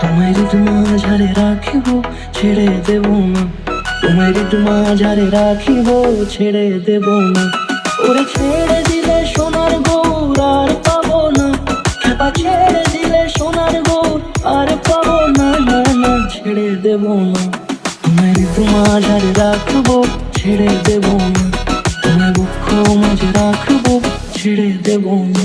তোমায় হৃদ মাঝারে রাখিব, ছেড়ে দেব না। তোমায় হৃদ মাঝারে রাখিব, ছেড়ে দেব না। ওরে ছেড়ে দিলে সোনার গৌর আর পাবো না। ছেড়ে দিলে সোনার গৌর আর পাবো না না না, ছেড়ে দেব না। তোমায় হৃদ মাঝারে রাখব, ছেড়ে দেব না। তোমায় বক্ষ মাঝে রাখব, ছেড়ে দেব না।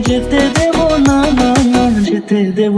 যেতে দেব না না যেতে দেব